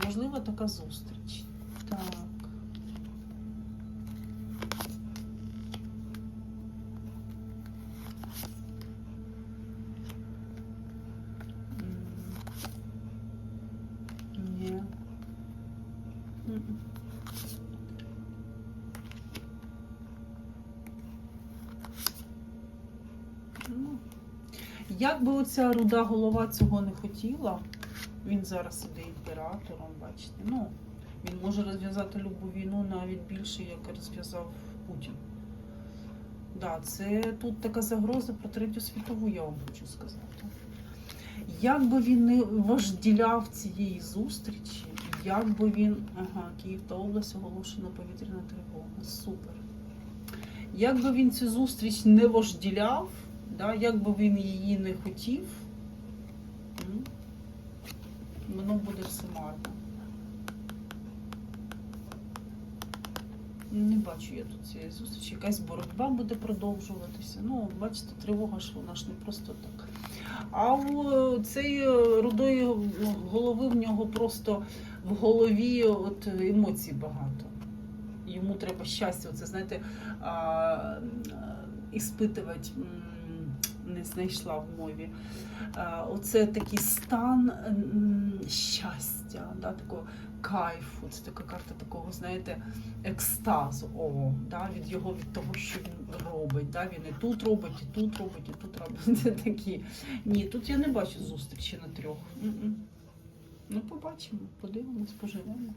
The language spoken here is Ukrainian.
чи можлива така зустріч? Так. Ні. М-м. Ну, Як би оця руда голова цього не хотіла, він зараз іде імператором, бачите. Ну, він може розв'язати любу війну навіть більше, як розв'язав Путін. Да, це тут така загроза про третю світову, я вам хочу сказати. Як би він не вожділяв цієї зустрічі, як би він. Ага, Київ та область оголошена повітряна тривога. Супер. Як би він цю зустріч не вожділяв, да, як би він її не хотів, воно буде все марно. Не бачу я тут цієї зустрічі. Якась боротьба буде продовжуватися. Ну, бачите, тривога ж вона ж не просто так. А у цієї рудої голови в нього просто в голові от емоцій багато. Йому треба щастя. Оце, знаєте, а, іспитувати знайшла в мові. Оце такий стан щастя, да, такого кайфу. Це така карта такого, знаєте, екстазу. О, да, від його від того, що він робить. Да, він і тут робить, і тут робить, і тут робить. Це такі. Ні, тут я не бачу зустрічі на трьох. Ну, побачимо, подивимось, поживемо.